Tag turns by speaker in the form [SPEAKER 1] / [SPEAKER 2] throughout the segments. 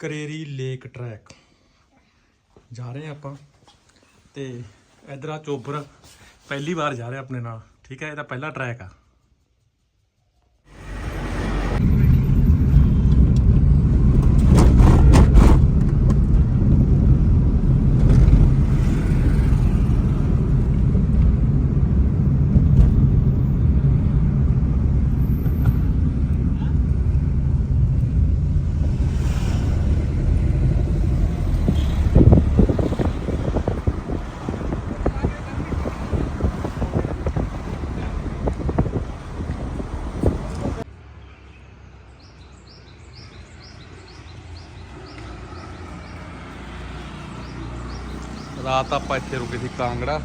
[SPEAKER 1] Kareri lake trek. ਜਾ ਰਹੇ ਹਾਂ ਆਪਾਂ ਤੇ ਇਧਰ ਆ ਚੋਬਰ। ਪਹਿਲੀ ਵਾਰ ਜਾ ਰਿਹਾ ਆਪਣੇ ਨਾਲ। ਠੀਕ ਹੈ, ਇਹਦਾ ਪਹਿਲਾ ਟਰੈਕ ਆ। ਰਾਤ ਆਪਾਂ ਇੱਥੇ ਰੁਕੇ ਸੀ ਕਾਂਗੜਾ।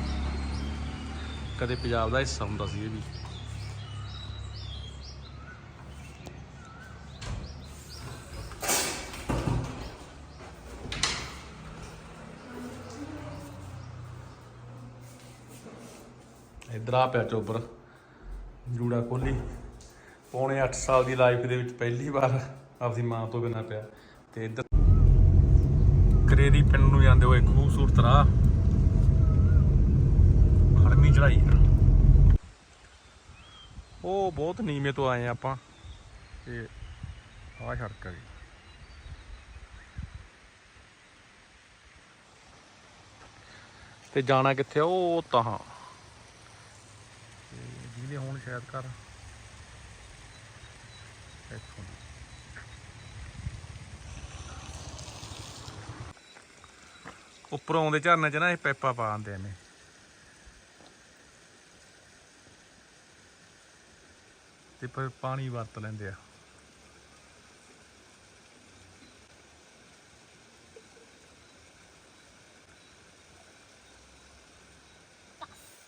[SPEAKER 1] ਕਦੇ ਪੰਜਾਬ ਦਾ ਹਿੱਸਾ ਹੁੰਦਾ ਸੀ ਇਹ ਵੀ। ਇਧਰ ਆ ਪਿਆ ਚੋਬਰ ਜੂੜਾ ਖੋਲੀ। ਪੌਣੇ 8 ਸਾਲ ਦੀ ਲਾਈਫ ਦੇ ਵਿੱਚ ਪਹਿਲੀ ਵਾਰ ਆਪਦੀ ਮਾਂ ਤੋਂ ਬਿਨਾਂ ਪਿਆ। ਤੇ ਇੱਧਰ ਕਰੇਰੀ ਪਿੰਡ ਨੂੰ ਜਾਂਦੇ ਹੋਏ ਖੂਬਸੂਰਤ ਰਾਹ। ਹੜਮੀ ਚੜਾਈ ਉਹ ਬਹੁਤ ਨੀਵੇਂ ਤੋਂ ਆਏ ਆਪਾਂ। ਤੇ ਆਹ ਸੜਕ ਆ ਗਈ ਤੇ ਜਾਣਾ ਕਿੱਥੇ ਉਹ ਤਾਂ ਜਿਹਦੇ ਹੁਣ ਸ਼ਾਇਦ ਘਰ। ਇੱਥੋਂ। ਉੱਪਰੋਂ ਆਉਂਦੇ ਝਰਨੇ 'ਚ ਨਾ ਇਹ ਪੈਪਾ ਪਾ ਦਿੰਦੇ ਨੇ ਤੇ ਫਿਰ ਪਾਣੀ ਵਰਤ ਲੈਂਦੇ ਆ।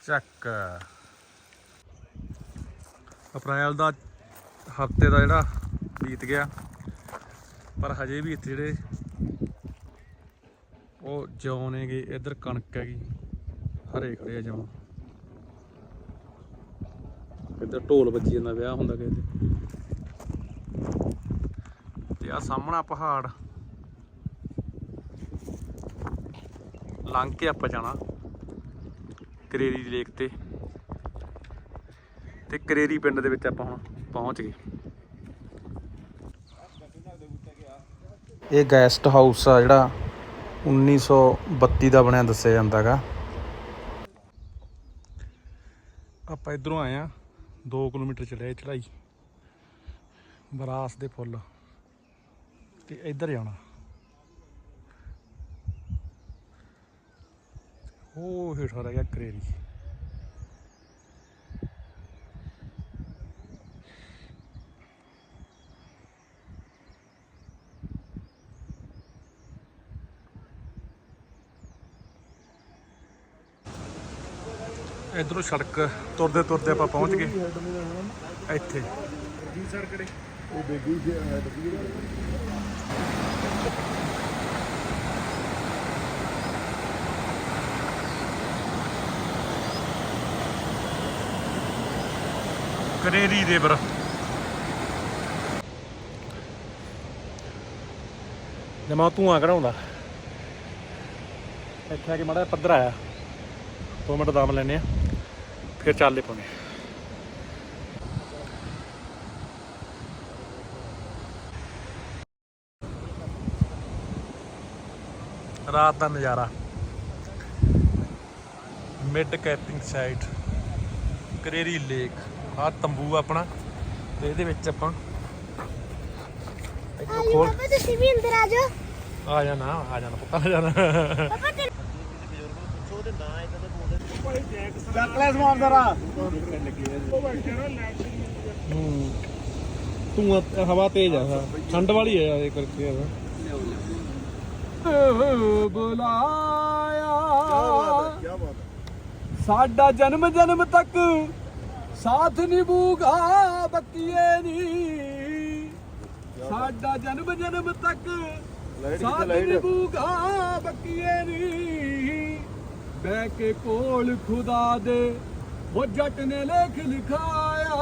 [SPEAKER 1] ਚੱਕ। ਅਪ੍ਰੈਲ ਦਾ ਹਫ਼ਤੇ ਦਾ ਜਿਹੜਾ ਬੀਤ ਗਿਆ। ਪਰ ਹਜੇ ਵੀ ਇੱਥੇ ਜਿਹੜੇ ਉਹ ਜੌਂ ਨੇਗੇ ਇੱਧਰ ਕਣਕ ਹੈਗੀ, ਹਰੇ ਖੜੇ ਆ ਜੌਂ। ਇੱਧਰ ਢੋਲ ਵੱਜੀ ਜਾਂਦਾ, ਵਿਆਹ ਹੁੰਦਾ ਕਿਸੇ ਦੇ। ਤੇ ਆ ਸਾਹਮਣਾ ਪਹਾੜ। ਲੰਘ ਕੇ ਆਪਾਂ ਜਾਣਾ ਕਰੇਰੀ ਦੀ ਲੇਕ ਤੇ। ਤੇ ਕਰੇਰੀ ਪਿੰਡ ਦੇ ਵਿੱਚ ਆਪਾਂ ਹੁਣ ਪਹੁੰਚ ਗਏ। ਇਹ ਗੈਸਟ ਹਾਊਸ ਆ ਜਿਹੜਾ 1932 ਦਾ ਬਣਿਆ ਦੱਸਿਆ ਜਾਂਦਾ ਜਾਂਦਾਗਾ ਆਪਾਂ ਇਧਰੋਂ ਆਏ ਆ 2 ਕਿਲੋਮੀਟਰ ਚੜਿਆ ਚੜਾਈ ਬਰਾਸ ਦੇ ਫੁੱਲ। ਤੇ ਇੱਧਰ ਜਾਣਾ। ਉਹ ਹੇਠਾਂ ਰਹਿ ਗਿਆ ਕਰੇਰੀ। ਇਧਰੋਂ ਸੜਕ ਤੁਰਦੇ ਤੁਰਦੇ ਆਪਾਂ ਪਹੁੰਚ ਗਏ। ਇੱਥੇ।
[SPEAKER 2] ਉਹ ਬੇਗੀ ਜੇ ਹੈ
[SPEAKER 1] ਕਰੇਰੀ ਰਿਵਰ ਜਮਾ ਧੂਆਂ ਕਢਾਉਂਦਾ। ਇੱਥੇ ਆ ਕੇ ਮਾੜਾ ਜਿਹਾ ਪੱਧਰ ਆਇਆ। 2 ਮਿੰਟ ਦਮ ਲੈਨੇ ਆ। ਫਿਰ ਚੱਲੇ ਪਾਉਣੇ ਰਾਤ ਦਾ ਨਜ਼ਾਰਾ। Mid camping site Kareri lake ਆਹ ਤੰਬੂ ਆ ਆਪਣਾ ਤੇ ਇਹਦੇ ਵਿੱਚ ਆਪਾਂ ਇੱਥੋਂ
[SPEAKER 3] ਆਲੀ
[SPEAKER 1] ਖੋਲ
[SPEAKER 3] ਪਾਪਾ ਤੁਸੀਂ ਵੀ ਅੰਦਰ ਆ ਜਾਓ
[SPEAKER 1] ਆ ਜਾਣਾ ਆ ਜਾਣਾ। ਪਤਾ ਆ ਜਾਣਾ
[SPEAKER 3] ਪਾਪਾ ਤੇ
[SPEAKER 2] ਚੱਕ ਲੈ ਸਮਾਨ ਜ਼ਰਾ।
[SPEAKER 1] ਹੂੰ। ਤੂੰ ਹਵਾ ਤੇਜ਼ ਆ ਠੰਡ ਵਾਲੀ ਹੈ ਇਹ ਕਰਕੇ ਆ। ਬੁਲਾਇਆ।
[SPEAKER 4] ਸਾਡਾ ਜਨਮ ਜਨਮ ਤੱਕ ਸਾਥ ਨਿਭੂਗਾ ਬੱਕੀਏ ਨੀ। ਸਾਡਾ ਜਨਮ ਜਨਮ ਤੱਕ ਸਾਥ
[SPEAKER 2] ਕਿੱਥੇ ਲਾਈਟ
[SPEAKER 4] ਨਿਭੂਗਾ ਬੱਕੀਏ ਨੀ। ਬਹਿ ਕੇ ਕੋਲ ਖੁਦਾ ਦੇ ਉਹ ਜੱਟ ਨੇ ਲੇਖ ਲਿਖਾਇਆ।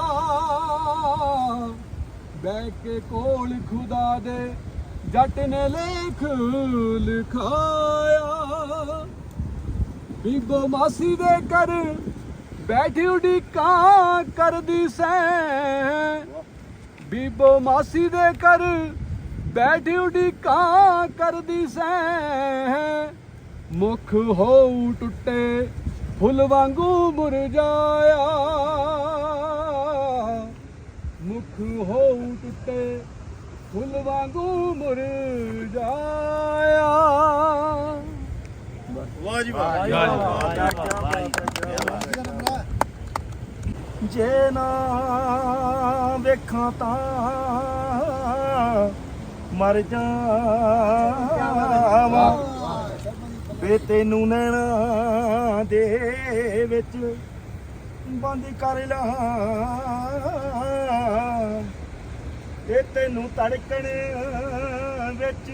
[SPEAKER 4] ਬਹਿ ਕੇ ਕੋਲ ਖੁਦਾ ਦੇ ਜੱਟ ਨੇ ਲੇਖ ਲਿਖਾਇਆ। ਬੀਬੋ ਮਾਸੀ ਦੇ ਘਰ ਬੈਠੀ ਉਡੀ ਕਾਂ ਕਰਦੀ ਸੈਂ। ਬੀਬੋ ਮਾਸੀ ਦੇ ਘਰ ਬੈਠੀ ਉਡੀ ਕਾਂ ਕਰਦੀ ਸੈਂ। ਮੁਖ ਹੋ ਟੁੱਟੇ ਫੁੱਲ ਵਾਂਗੂ ਮੁਰਝਾਇਆ। ਮੁਖ ਹੋ ਟੁੱਟੇ ਫੁੱਲ ਵਾਂਗੂ ਮੁਰਝਾਇਆ।
[SPEAKER 2] ਵਾਹ ਜੀ ਵਾਹ।
[SPEAKER 5] ਜੇ ਨਾ ਵੇਖਾਂ ਤਾਂ ਮਰ ਜਾਵਾਂ। ਵੇ ਤੈਨੂੰ ਨੈਣਾ ਦੇ ਵਿੱਚ ਬੰਦ ਕਰ ਲਾਂ। ਤੇ ਤੈਨੂੰ ਧੜਕਣ ਵਿੱਚ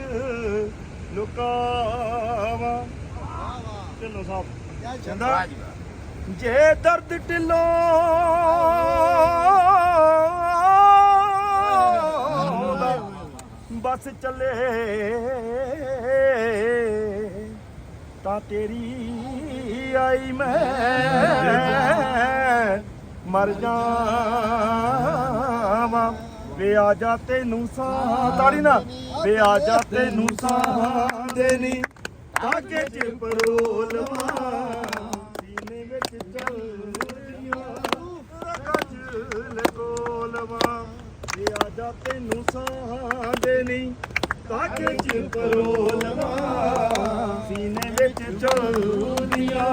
[SPEAKER 5] ਲੁਕਾਵਾਂ। ਚਲੋ ਸਾਹਿਬ ਚੰਦਾ ਜੇ ਦਰਦ ਢਿੱਲੋਂ ਬਸ ਚੱਲੇ। ਤਾਂ ਤੇਰੀ ਆਈ ਮੈਂ। ਮਰ ਜਾਵਾਂ। ਵੇ ਆ ਜਾ ਤੈਨੂੰ ਸਾਹ ਤਾੜੀ ਨਾ। ਵੇ ਆ ਜਾ ਤੈਨੂੰ ਸਾਹ ਦੇਣੀ। ਤਾਕੇ ਚ ਪਰੋਲਵਾ ਸੀਨੇ ਵਿੱਚ ਚੱਲਦੀਆਂ। ਰਗਾ ਲਗੋਲਵਾ ਵੇ ਆ ਜਾ ਤੈਨੂੰ ਸਾਹ ਦੇਣੀ। ਤਾਕੇ ਚ ਪਰੋਲਵਾ ਸੀਨੇ ਵਿੱਚ ਚੱਲਦੀਆਂ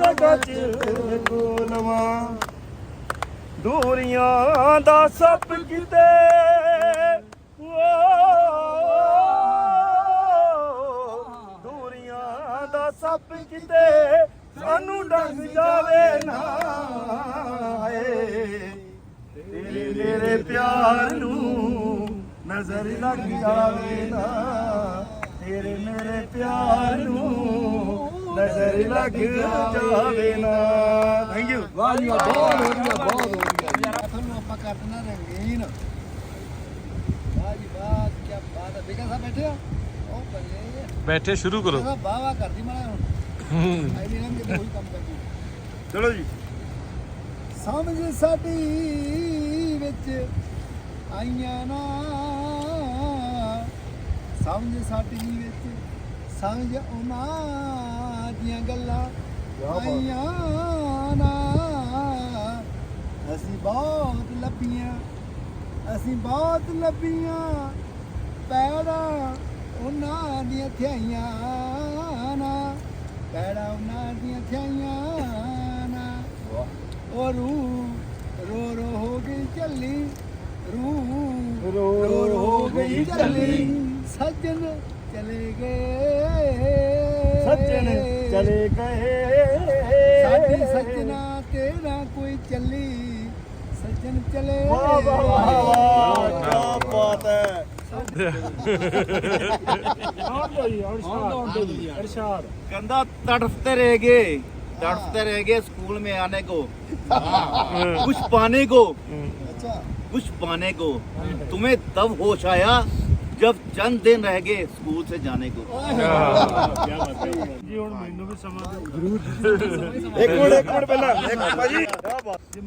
[SPEAKER 5] ਰਗਾ ਚ ਲਗੋਲਵਾ ਦੂਰੀਆਂ ਦਾ ਸੱਪ ਕਿਤੇ ਦੂਰੀਆਂ ਦਾ ਸੱਪ ਕਿਤੇ ਸਾਨੂੰ ਡੰਗ ਜਾਵੇ ਨਾ ਏ ਤੇਰੇ ਮੇਰੇ ਪਿਆਰ ਨੂੰ ਨਜ਼ਰ ਲੱਗ ਜਾਵੇ ਨਾ ਤੇਰੇ ਮੇਰੇ ਪਿਆਰ ਨੂੰ ਨਜ਼ਰ ਲੱਗ ਜਾਵੇ ਨਾ। ਥੈਂਕ ਯੂ
[SPEAKER 4] ਵਾਹ ਜੀ ਵਾਹ, ਬਹੁਤ ਵਧੀਆ ਬਹੁਤ ਵਧੀਆ
[SPEAKER 2] ਤੁਹਾਨੂੰ ਆਪਾਂ ਕਰ ਦੇਣਾ ਰੰਗੀਨ। ਵਾਹ ਜੀ ਵਾਹ ਕੀ ਬਾਤ ਹੈ। ਬੇਗਾ ਸਾਹਿਬ ਬੈਠੇ ਹੋ? ਉਹ ਬੱਲੇ।
[SPEAKER 1] ਬੈਠੇ ਸ਼ੁਰੂ ਕਰੋ।
[SPEAKER 2] ਵਾਹ ਵਾਹ ਕਰਦੀ ਮਾੜਾ ਹੁਣ। ਆਈ ਨਹੀਂ ਨਾ ਕਿ ਉਹੀ ਕੰਮ ਕਰਦੀ।
[SPEAKER 5] ਚਲੋ ਜੀ।
[SPEAKER 2] ਸਮਝ ਸਾਡੀ ਵਿੱਚ ਆਈਆਂ ਨਾ। ਸਮਝ ਸਾਡੀ ਵਿੱਚ ਸਮਝ ਉਹਨਾਂ ਦੀਆਂ ਗੱਲਾਂ। ਆਈਆਂ ਨਾ। ਅਸੀਂ ਬਹੁਤ ਲੱਭੀਆਂ ਅਸੀਂ ਬਹੁਤ ਲੱਭੀਆਂ। ਪੈੜਾ ਉਹਨਾਂ ਦੀਆਂ ਥਿਆਈਆਂ ਨਾ। ਪੈੜਾ ਉਹਨਾਂ ਦੀਆਂ ਥਿਆਈਆਂ ਨਾ। ਉਹ ਰੂਹ ਰੋ ਰੋ ਹੋ ਗਈ ਚੱਲੀ। ਰੂਹ
[SPEAKER 5] ਰੋ ਰੋ ਹੋ ਗਈ ਚੱਲੀ
[SPEAKER 2] ਸੱਜਣ ਚਲੇ ਗਏ
[SPEAKER 5] ਸੱਜਣ ਚਲੇ ਗਏ
[SPEAKER 2] ਸਾਡੀ ਸੱਜਣਾ ਤੇਰਾ ਕੋਈ ਚੱਲੀ ਸੱਜਣ ਚਲੇ
[SPEAKER 5] ਵਾਹ ਵਾਹ ਵਾਹ ਵਾਹ ਕੀ ਬਾਤ ਹੈ
[SPEAKER 6] कहता तड़पते रह गए तड़पते रह गए स्कूल में आने को कुछ पाने को
[SPEAKER 2] ਅੱਛਾ
[SPEAKER 6] कुछ पाने को तुम्हें तब होश आया जब चंद दिन रह गए स्कूल से जाने को
[SPEAKER 5] ਜੀ ਹੁਣ ਮੈਨੂੰ ਵੀ ਸਮਾਂ ਦਿਓ ਇੱਕ ਮਿੰਟ ਇੱਕ ਮਿੰਟ ਪਹਿਲਾਂ ਇੱਕ ਭਾਜੀ ਕੀ ਬਾਤ